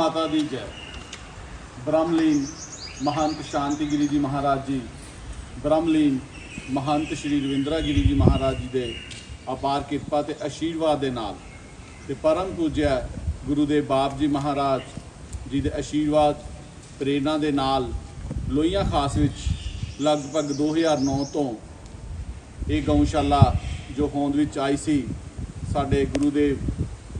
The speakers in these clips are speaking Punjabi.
ਮਾਤਾ ਦੀ ਜੈ। ਬ੍ਰਹਮਲੀਨ ਮਹੰਤ ਸ਼ਾਂਤੀਗਿਰੀ ਜੀ ਮਹਾਰਾਜ ਜੀ, ਬ੍ਰਹਮਲੀਨ ਮਹੰਤ ਸ਼੍ਰੀ ਰਵਿੰਦਰਾਗਿਰੀ ਜੀ ਮਹਾਰਾਜ ਜੀ ਦੇ ਅਪਾਰ ਕਿਰਪਾ ਤੇ ਆਸ਼ੀਰਵਾਦ ਦੇ ਨਾਲ ਤੇ ਪਰਮ ਪੂਜਿਆ ਗੁਰੂ ਦੇ ਬਾਪ ਜੀ ਮਹਾਰਾਜ ਜੀ ਦੇ ਆਸ਼ੀਰਵਾਦ ਪ੍ਰੇਰਣਾ ਦੇ ਨਾਲ ਲੋਹੀਆਂ ਖਾਸ ਵਿੱਚ ਲਗਭਗ 2009 ਤੋਂ ਇਹ ਗਊਸ਼ਾਲਾ ਜੋ ਹੋਂਦ ਵਿੱਚ ਆਈ ਸੀ, ਸਾਡੇ ਗੁਰੂ ਦੇ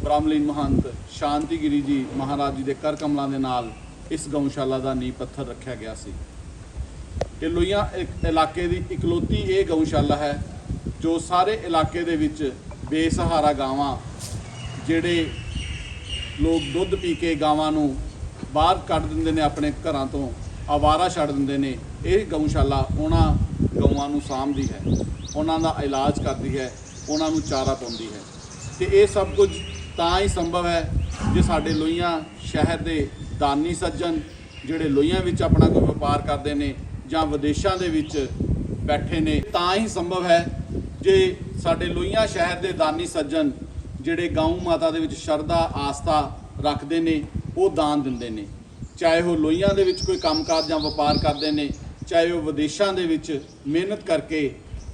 ਬ੍ਰਾਹਮਲੀਨ ਮਹੰਤ ਸ਼ਾਂਤੀਗਿਰੀ ਜੀ ਮਹਾਰਾਜ ਜੀ ਦੇ ਕਰ ਕਮਲਾਂ ਦੇ ਨਾਲ ਇਸ ਗਊਸ਼ਾਲਾ ਦਾ ਨੀਂਹ ਪੱਥਰ ਰੱਖਿਆ ਗਿਆ ਸੀ। ਇਹ ਲੋਹੀਆਂ ਇਲਾਕੇ ਦੀ ਇਕਲੌਤੀ ਇਹ ਗਊਸ਼ਾਲਾ ਹੈ, ਜੋ ਸਾਰੇ ਇਲਾਕੇ ਦੇ ਵਿੱਚ ਬੇਸਹਾਰਾ ਗਾਵਾਂ, ਜਿਹੜੇ ਲੋਕ ਦੁੱਧ ਪੀ ਕੇ ਗਾਵਾਂ ਨੂੰ ਬਾਹਰ ਕੱਢ ਦਿੰਦੇ ਨੇ ਆਪਣੇ ਘਰਾਂ ਤੋਂ, ਆਵਾਰਾ ਛੱਡ ਦਿੰਦੇ ਨੇ, ਇਹ ਗਊਸ਼ਾਲਾ ਉਹਨਾਂ ਗਊਆਂ ਨੂੰ ਸਾਂਭਦੀ ਹੈ। ਉਹਨਾਂ ਦਾ ਇਲਾਜ ਕਰਦੀ ਹੈ, ਉਹਨਾਂ ਨੂੰ ਚਾਰਾ ਪਾਉਂਦੀ ਹੈ। ਤੇ ਇਹ ਸਭ ਕੁਝ ਤਾਂ ਹੀ ਸੰਭਵ ਹੈ ਜੇ ਸਾਡੇ ਲੋਹੀਆਂ ਸ਼ਹਿਰ ਦੇ ਦਾਨੀ ਸੱਜਣ ਜਿਹੜੇ ਲੋਹੀਆਂ ਵਿੱਚ ਆਪਣਾ ਕੋਈ ਵਪਾਰ ਕਰਦੇ ਨੇ ਜਾਂ ਵਿਦੇਸ਼ਾਂ ਦੇ ਵਿੱਚ ਬੈਠੇ ਨੇ, ਤਾਂ ਹੀ ਸੰਭਵ ਹੈ ਜੇ ਸਾਡੇ ਲੋਹੀਆਂ ਸ਼ਹਿਰ ਦੇ ਦਾਨੀ ਸੱਜਣ ਜਿਹੜੇ ਗਊ ਮਾਤਾ ਦੇ ਵਿੱਚ ਸ਼ਰਧਾ, ਆਸਥਾ ਰੱਖਦੇ ਨੇ, ਉਹ ਦਾਨ ਦਿੰਦੇ ਨੇ। ਚਾਹੇ ਉਹ ਲੋਹੀਆਂ ਦੇ ਵਿੱਚ ਕੋਈ ਕੰਮਕਾਜ ਜਾਂ ਵਪਾਰ ਕਰਦੇ ਨੇ, ਚਾਹੇ ਉਹ ਵਿਦੇਸ਼ਾਂ ਦੇ ਵਿੱਚ ਮਿਹਨਤ ਕਰਕੇ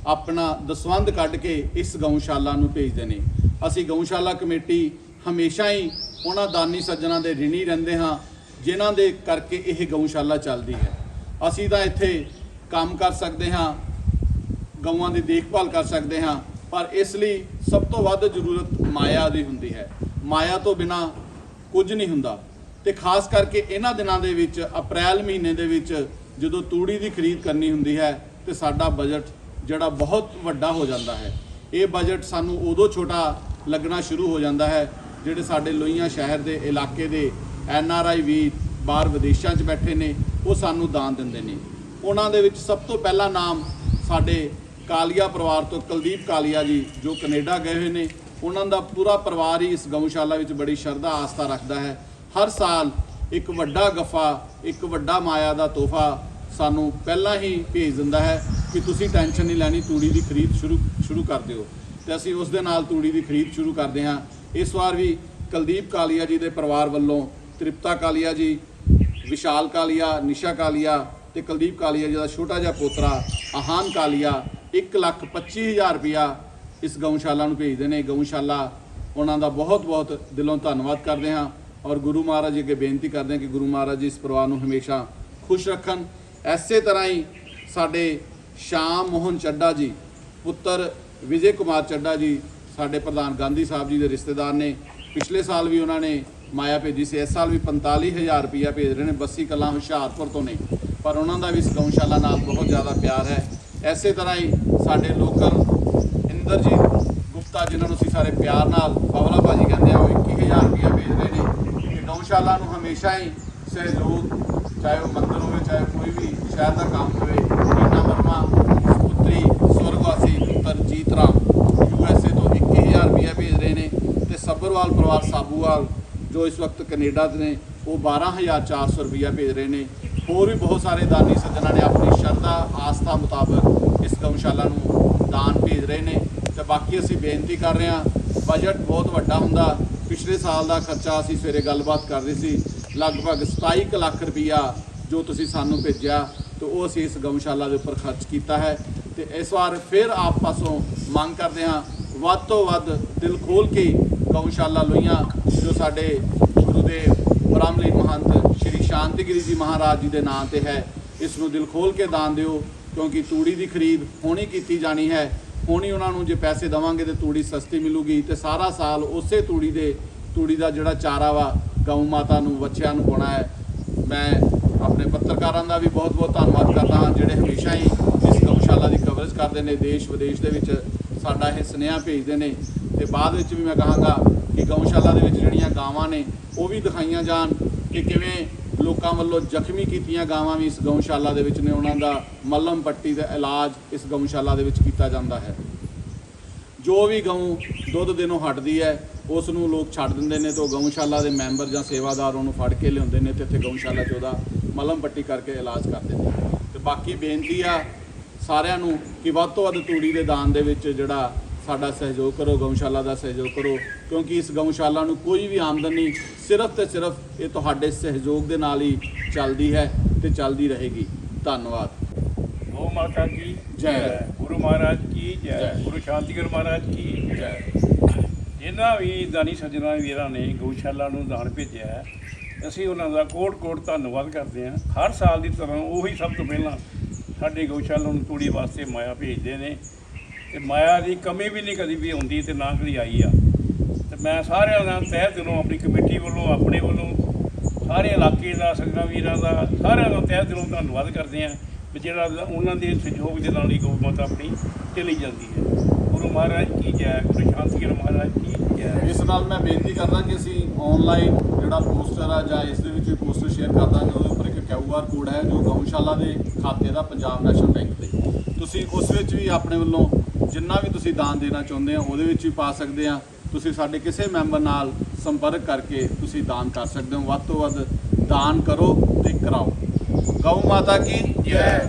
ਆਪਣਾ ਦਸਵੰਧ ਕੱਢ ਕੇ ਇਸ ਗਊਸ਼ਾਲਾ ਨੂੰ ਭੇਜਦੇ ਨੇ। ਅਸੀਂ ਗਊਸ਼ਾਲਾ ਕਮੇਟੀ ਹਮੇਸ਼ਾ ਹੀ ਉਹਨਾਂ ਦਾਨੀ ਸੱਜਣਾ ਦੇ ਰਿਣੀ ਰਹਿੰਦੇ ਹਾਂ, ਜਿਨ੍ਹਾਂ ਦੇ ਕਰਕੇ ਇਹ ਗਊਸ਼ਾਲਾ ਚੱਲਦੀ ਹੈ। ਅਸੀਂ ਤਾਂ ਇੱਥੇ ਕੰਮ ਕਰ ਸਕਦੇ ਹਾਂ, ਗਊਆਂ ਦੀ ਦੇਖਭਾਲ ਕਰ ਸਕਦੇ ਹਾਂ, ਪਰ ਇਸ ਲਈ ਸਭ ਤੋਂ ਵੱਧ ਜ਼ਰੂਰਤ ਮਾਇਆ ਦੀ ਹੁੰਦੀ ਹੈ। ਮਾਇਆ ਤੋਂ ਬਿਨਾ ਕੁਝ ਨਹੀਂ ਹੁੰਦਾ। ਤੇ ਖਾਸ ਕਰਕੇ ਇਹਨਾਂ ਦਿਨਾਂ ਦੇ ਵਿੱਚ, ਅਪ੍ਰੈਲ ਮਹੀਨੇ ਦੇ ਵਿੱਚ ਜਦੋਂ ਤੂੜੀ ਦੀ ਖਰੀਦ ਕਰਨੀ ਹੁੰਦੀ ਹੈ, ਤੇ ਸਾਡਾ ਬਜਟ ਜਿਹੜਾ ਬਹੁਤ ਵੱਡਾ ਹੋ ਜਾਂਦਾ ਹੈ। ਇਹ ਬਜਟ ਸਾਨੂੰ ਉਦੋਂ ਛੋਟਾ ਲੱਗਣਾ ਸ਼ੁਰੂ ਹੋ ਜਾਂਦਾ ਹੈ, ਜਿਹੜੇ ਸਾਡੇ ਲੋਹੀਆਂ ਸ਼ਹਿਰ ਦੇ ਇਲਾਕੇ ਦੇ ਐਨ ਆਰ ਆਈ ਵੀ ਬਾਹਰ ਵਿਦੇਸ਼ਾਂ 'ਚ ਬੈਠੇ ਨੇ, ਉਹ ਸਾਨੂੰ ਦਾਨ ਦਿੰਦੇ ਨੇ। ਉਹਨਾਂ ਦੇ ਵਿੱਚ ਸਭ ਤੋਂ ਪਹਿਲਾ ਨਾਮ ਸਾਡੇ ਕਾਲੀਆ ਪਰਿਵਾਰ ਤੋਂ ਕੁਲਦੀਪ ਕਾਲੀਆ ਜੀ, ਜੋ ਕੈਨੇਡਾ ਗਏ ਹੋਏ ਨੇ। ਉਹਨਾਂ ਦਾ ਪੂਰਾ ਪਰਿਵਾਰ ਹੀ ਇਸ ਗਊਸ਼ਾਲਾ ਵਿੱਚ ਬੜੀ ਸ਼ਰਧਾ, ਆਸਥਾ ਰੱਖਦਾ ਹੈ। ਹਰ ਸਾਲ ਇੱਕ ਵੱਡਾ ਗੱਫਾ, ਇੱਕ ਵੱਡਾ ਮਾਇਆ ਦਾ ਤੋਹਫਾ ਸਾਨੂੰ ਪਹਿਲਾਂ ਹੀ ਭੇਜ ਦਿੰਦਾ ਹੈ। ਕਿ ਤੁਸੀਂ ਟੈਨਸ਼ਨ ਨਹੀਂ ਲੈਣੀ, ਤੂੜੀ ਦੀ ਖਰੀਦ ਸ਼ੁਰੂ ਸ਼ੁਰੂ ਕਰ ਦਿਓ। ਤੇ ਅਸੀਂ ਉਸ ਦੇ ਨਾਲ ਤੂੜੀ ਦੀ ਖਰੀਦ ਸ਼ੁਰੂ ਕਰਦੇ ਹਾਂ। ਇਸ ਵਾਰ ਵੀ ਕੁਲਦੀਪ ਕਾਲੀਆ ਜੀ ਦੇ ਪਰਿਵਾਰ ਵੱਲੋਂ, ਤ੍ਰਿਪਤਾ ਕਾਲੀਆ ਜੀ, ਵਿਸ਼ਾਲ ਕਾਲੀਆ, ਨਿਸ਼ਾ ਕਾਲੀਆ ਤੇ ਕੁਲਦੀਪ ਕਾਲੀਆ ਜੀ ਦਾ ਛੋਟਾ ਜਿਹਾ ਪੋਤਰਾ ਆਹਾਨ ਕਾਲੀਆ 1 ਲੱਖ 25 ਹਜ਼ਾਰ ਰੁਪਇਆ ਇਸ ਗਊਸ਼ਾਲਾ ਨੂੰ ਭੇਜਦੇ ਨੇ। ਗਊਸ਼ਾਲਾ ਉਹਨਾਂ ਦਾ ਬਹੁਤ ਬਹੁਤ ਦਿਲੋਂ ਧੰਨਵਾਦ ਕਰਦੇ ਹਾਂ ਔਰ ਗੁਰੂ ਮਹਾਰਾਜ ਜੀ ਅੱਗੇ ਬੇਨਤੀ ਕਰਦੇ ਹਾਂ ਕਿ ਗੁਰੂ ਮਹਾਰਾਜ ਜੀ ਇਸ ਪਰਿਵਾਰ ਨੂੰ ਹਮੇਸ਼ਾ ਖੁਸ਼ ਰੱਖਣ। ਐਸੇ ਤਰ੍ਹਾਂ ਹੀ ਸਾਡੇ ਸ਼ਾਮ ਮੋਹਨ ਚੱਡਾ ਜੀ, ਪੁੱਤਰ ਵਿਜੇ ਕੁਮਾਰ ਚੱਡਾ ਜੀ, ਸਾਡੇ ਪ੍ਰਧਾਨ ਗਾਂਧੀ ਸਾਹਿਬ ਜੀ ਦੇ ਰਿਸ਼ਤੇਦਾਰ ਨੇ। ਪਿਛਲੇ ਸਾਲ ਵੀ ਉਹਨਾਂ ਨੇ ਮਾਇਆ ਭੇਜੀ ਸੀ, ਇਸ ਸਾਲ ਵੀ 45000 ਰੁਪਇਆ ਭੇਜ ਰਹੇ ਨੇ, ਬੱਸੀ ਕਲਾਂ ਹੁਸ਼ਿਆਰਪੁਰ ਤੋਂ ਨੇ। ਪਰ ਉਹਨਾਂ ਦਾ ਵੀ ਇਸ ਗਊਸ਼ਾਲਾ ਨਾਲ ਬਹੁਤ ਜ਼ਿਆਦਾ ਪਿਆਰ ਹੈ। ਐਸੇ ਤਰ੍ਹਾਂ ਹੀ ਸਾਡੇ ਲੋਕਲ ਇੰਦਰਜੀਤ ਗੁਪਤਾ ਜਿਨ੍ਹਾਂ ਨੂੰ ਅਸੀਂ ਸਾਰੇ ਪਿਆਰ ਨਾਲ ਪਵਲਾ ਭਾਜੀ ਕਹਿੰਦੇ ਆ, ਉਹ 21000 ਰੁਪਇਆ ਭੇਜ ਰਹੇ ਨੇ। ਕਿ ਗਊਸ਼ਾਲਾ ਨੂੰ ਹਮੇਸ਼ਾ ਹੀ ਸਹਿਯੋਗ, ਚਾਹੇ ਉਹ ਮੰਦਰ ਹੋਵੇ, ਚਾਹੇ ਕੋਈ ਵੀ ਸ਼ਹਿਰ ਦਾ ਕੰਮ ਹੋਵੇ ਸਵਰਗਵਾਸੀ ਪੁੱਤਰ ਜੀਤ ਰਾਮ ਯੂਐਸਏ ਤੋਂ 21000 ਰੁਪਇਆ ਭੇਜ ਰਹੇ ਨੇ ਤੇ ਸੱਬਰਵਾਲ ਪਰਿਵਾਰ ਸਾਬੂਵਾਲ ਜੋ ਇਸ ਵਕਤ ਕੈਨੇਡਾ ਦੇ ਨੇ, ਉਹ 12400 ਰੁਪਇਆ ਭੇਜ ਰਹੇ ਨੇ। ਹੋਰ ਵੀ ਬਹੁਤ ਸਾਰੇ ਦਾਨੀ ਸੱਜਣਾ ਨੇ ਆਪਣੀ ਸ਼ਰਧਾ, ਆਸਥਾ ਮੁਤਾਬਕ ਇਸ ਗਊਸ਼ਾਲਾ ਨੂੰ ਦਾਨ ਭੇਜ ਰਹੇ ਨੇ। ਤੇ ਬਾਕੀ ਅਸੀਂ ਬੇਨਤੀ ਕਰ ਰਹੇ ਹਾਂ ਬਜਟ ਬਹੁਤ ਵੱਡਾ ਹੁੰਦਾ। ਪਿਛਲੇ ਸਾਲ ਦਾ ਖਰਚਾ ਅਸੀਂ ਸਵੇਰੇ ਗੱਲਬਾਤ ਕਰ ਰਹੇ ਸੀ, ਲਗਭਗ 27 ਕੁ ਲੱਖ ਰੁਪਇਆ ਜੋ ਤੁਸੀਂ ਸਾਨੂੰ ਭੇਜਿਆ, ਤੇ ਉਹ ਅਸੀਂ ਇਸ ਗਊਸ਼ਾਲਾ ਦੇ ਉੱਪਰ ਖਰਚ ਕੀਤਾ ਹੈ। ਤੇ ਇਸ ਵਾਰ ਫਿਰ ਆਪ ਪਾਸੋਂ ਮੰਗ ਕਰਦੇ ਹਾਂ, ਵੱਧ ਤੋਂ ਵੱਧ ਦਿਲ ਖੋਲ ਕੇ ਗਊਸ਼ਾਲਾ ਲੋਈਆਂ ਜੋ ਸਾਡੇ ਗੁਰੂ ਦੇ ਬ੍ਰਹਮਲੀਨ ਮਹੰਤ ਸ਼੍ਰੀ ਸ਼ਾਂਤਗਿਰੀ ਜੀ ਮਹਾਰਾਜ ਜੀ ਦੇ ਨਾਂ ਤੇ ਹੈ, ਇਸ ਨੂੰ ਦਿਲ ਖੋਲ ਕੇ ਦਾਨ ਦਿਓ, ਕਿਉਂਕਿ ਤੂੜੀ ਦੀ ਖਰੀਦ ਹੋਣੀ ਕੀਤੀ ਜਾਣੀ ਹੈ। ਹੋਣੀ ਉਹਨਾਂ ਨੂੰ ਜੇ ਪੈਸੇ ਦਵਾਂਗੇ ਤੇ ਤੂੜੀ ਸਸਤੀ ਮਿਲੂਗੀ ਤੇ ਸਾਰਾ ਸਾਲ ਉਸੇ ਤੂੜੀ ਦੇ, ਤੂੜੀ ਦਾ ਜਿਹੜਾ ਚਾਰਾ ਵਾ, ਗਊ ਮਾਤਾ ਨੂੰ, ਬੱਚਿਆਂ ਨੂੰ ਪਾਉਣਾ ਹੈ। ਮੈਂ ਆਪਣੇ ਪੱਤਰਕਾਰਾਂ ਦਾ ਵੀ ਬਹੁਤ ਬਹੁਤ ਧੰਨਵਾਦ ਕਰਦਾ ਹਾਂ, ਜਿਹੜੇ ਹਮੇਸ਼ਾ ਹੀ ਇਸ ਗਊਸ਼ਾਲਾ ਦੀ ਕਵਰੇਜ ਕਰਦੇ ਨੇ, ਦੇਸ਼ ਵਿਦੇਸ਼ ਦੇ ਵਿੱਚ ਸਾਡਾ ਇਹ ਸੁਨੇਹਾ ਭੇਜਦੇ ਨੇ। ਤੇ ਬਾਅਦ ਵਿੱਚ ਵੀ ਮੈਂ ਕਹਾਂਗਾ ਕਿ ਗਊਸ਼ਾਲਾ ਦੇ ਵਿੱਚ ਜਿਹੜੀਆਂ ਗਾਵਾਂ ਨੇ, ਉਹ ਵੀ ਦਿਖਾਈਆਂ ਜਾਣ ਕਿ ਕਿਵੇਂ ਲੋਕਾਂ ਵੱਲੋਂ ਜ਼ਖਮੀ ਕੀਤੀਆਂ ਗਾਵਾਂ ਵੀ ਇਸ ਗਊਸ਼ਾਲਾ ਦੇ ਵਿੱਚ ਨੇ। ਉਹਨਾਂ ਦਾ ਮੱਲਮ ਪੱਟੀ ਦਾ ਇਲਾਜ ਇਸ ਗਊਸ਼ਾਲਾ ਦੇ ਵਿੱਚ ਕੀਤਾ ਜਾਂਦਾ ਹੈ। ਜੋ ਵੀ ਗਊ ਦੁੱਧ ਦੇਣੋਂ ਹਟਦੀ ਹੈ, ਉਸ ਨੂੰ ਲੋਕ ਛੱਡ ਦਿੰਦੇ ਨੇ ਤੇ ਉਹ ਗਊਸ਼ਾਲਾ ਦੇ ਮੈਂਬਰ ਜਾਂ ਸੇਵਾਦਾਰ ਉਹਨੂੰ ਫੜ ਕੇ ਲਿਆਉਂਦੇ ਨੇ ਤੇ ਇੱਥੇ ਗਊਸ਼ਾਲਾ 'ਚ ਉਹਦਾ ਮਲਮ ਪੱਟੀ ਕਰਕੇ ਇਲਾਜ ਕਰਦੇ ਨੇ। ਤੇ ਬਾਕੀ ਬੇਨਤੀ ਆ ਸਾਰਿਆਂ ਨੂੰ ਕਿ ਵੱਧ ਤੋਂ ਵੱਧ ਤੂੜੀ ਦੇ ਦਾਨ ਦੇ ਵਿੱਚ ਜਿਹੜਾ ਸਾਡਾ ਸਹਿਯੋਗ ਕਰੋ ਗਊਸ਼ਾਲਾ ਦਾ ਸਹਿਯੋਗ ਕਰੋ ਕਿਉਂਕਿ ਇਸ ਗਊਸ਼ਾਲਾ ਨੂੰ ਕੋਈ ਵੀ ਆਮਦਨ ਨਹੀਂ ਸਿਰਫ ਤੇ ਸਿਰਫ ਇਹ ਤੁਹਾਡੇ ਸਹਿਯੋਗ ਦੇ ਨਾਲ ਹੀ ਚੱਲਦੀ ਹੈ ਤੇ ਚੱਲਦੀ ਰਹੇਗੀ। ਧੰਨਵਾਦ। ਗੋ ਮਾਤਾ ਕੀ ਜੈ। ਗੁਰੂ ਮਹਾਰਾਜ ਕੀ ਜੈ। ਜੈ। ਗੁਰੂ ਸ਼ਾਂਤੀਗੁਰ ਮਹਾਰਾਜ ਕੀ ਜੈ। ਜਿਨ੍ਹਾਂ ਵੀ ਦਾਨੀ ਸੱਜਣਾ ਵੀਰਾਂ ਨੇ ਗਊਸ਼ਾਲਾ ਨੂੰ ਦਾਨ ਭੇਜਿਆ ਹੈ ਅਸੀਂ ਉਹਨਾਂ ਦਾ ਕੋਟ-ਕੋਟ ਧੰਨਵਾਦ ਕਰਦੇ ਹਾਂ। ਹਰ ਸਾਲ ਦੀ ਤਰ੍ਹਾਂ ਉਹੀ ਸਭ ਤੋਂ ਪਹਿਲਾਂ ਸਾਡੇ ਗਊਸ਼ਾਲਾ ਨੂੰ ਤੂੜੀ ਵਾਸਤੇ ਮਾਇਆ ਭੇਜਦੇ ਨੇ। ਤੇ ਮਾਇਆ ਦੀ ਕਮੀ ਵੀ ਨਹੀਂ ਕਦੀ ਵੀ ਹੁੰਦੀ ਤੇ ਨਾ ਕਦੀ ਆਈ ਆ। ਤੇ ਮੈਂ ਸਾਰਿਆਂ ਦਾ ਤਹਿ ਦਿਲੋਂ ਆਪਣੀ ਕਮੇਟੀ ਵੱਲੋਂ, ਆਪਣੇ ਵੱਲੋਂ, ਸਾਰੇ ਇਲਾਕੇ ਦਾ, ਸੰਗਤਾਂ ਵੀਰਾਂ ਦਾ, ਸਾਰਿਆਂ ਦਾ ਤਹਿ ਦਿਲੋਂ ਧੰਨਵਾਦ ਕਰਦੇ ਹਾਂ ਵੀ ਜਿਹੜਾ ਉਹਨਾਂ ਦੇ ਸਹਿਯੋਗ ਦੇ ਨਾਲ ਹੀ ਗਊ ਮਾਤਾ ਆਪਣੀ ਚਲੀ ਜਾਂਦੀ ਹੈ। ਗੁਰੂ ਮਹਾਰਾਜ ਕੀ ਜੈ, ਗੁਰੂ ਸ਼ਾਂਤੀਗੁਰ ਮਹਾਰਾਜ ਕੀ ਜੈ। ਇਸ ਨਾਲ ਮੈਂ ਬੇਨਤੀ ਕਰਦਾ ਕਿ ਅਸੀਂ ਆਨਲਾਈਨ ਜਿਹੜਾ ਪੋਸਟਰ ਆ ਜਾਂ ਇਸ ਦੇ ਵਿੱਚ ਵੀ ਪੋਸਟਰ ਸ਼ੇਅਰ ਕਰ ਦਾਂਗੇ ਉਹਦੇ ਉੱਪਰ ਕੋਡ ਹੈ ਜੋ ਗਊਸ਼ਾਲਾ ਦੇ ਖਾਤੇ ਦਾ ਪੰਜਾਬ ਨੈਸ਼ਨਲ ਬੈਂਕ ਦੇ ਤੁਸੀਂ ਉਸ ਵਿੱਚ ਵੀ ਆਪਣੇ ਵੱਲੋਂ ਜਿੰਨਾ ਵੀ ਤੁਸੀਂ ਦਾਨ ਦੇਣਾ ਚਾਹੁੰਦੇ ਆ, ਉਹਦੇ ਵਿੱਚ ਵੀ ਪਾ ਸਕਦੇ ਆ। ਤੁਸੀਂ ਸਾਡੇ ਕਿਸੇ ਮੈਂਬਰ ਨਾਲ ਸੰਪਰਕ ਕਰਕੇ ਤੁਸੀਂ ਦਾਨ ਕਰ ਸਕਦੇ ਹੋ। ਵੱਧ ਤੋਂ ਵੱਧ ਦਾਨ ਕਰੋ ਤੇ ਕਰਾਓ। ਗਊ ਮਾਤਾ ਕੀ ਜੈ।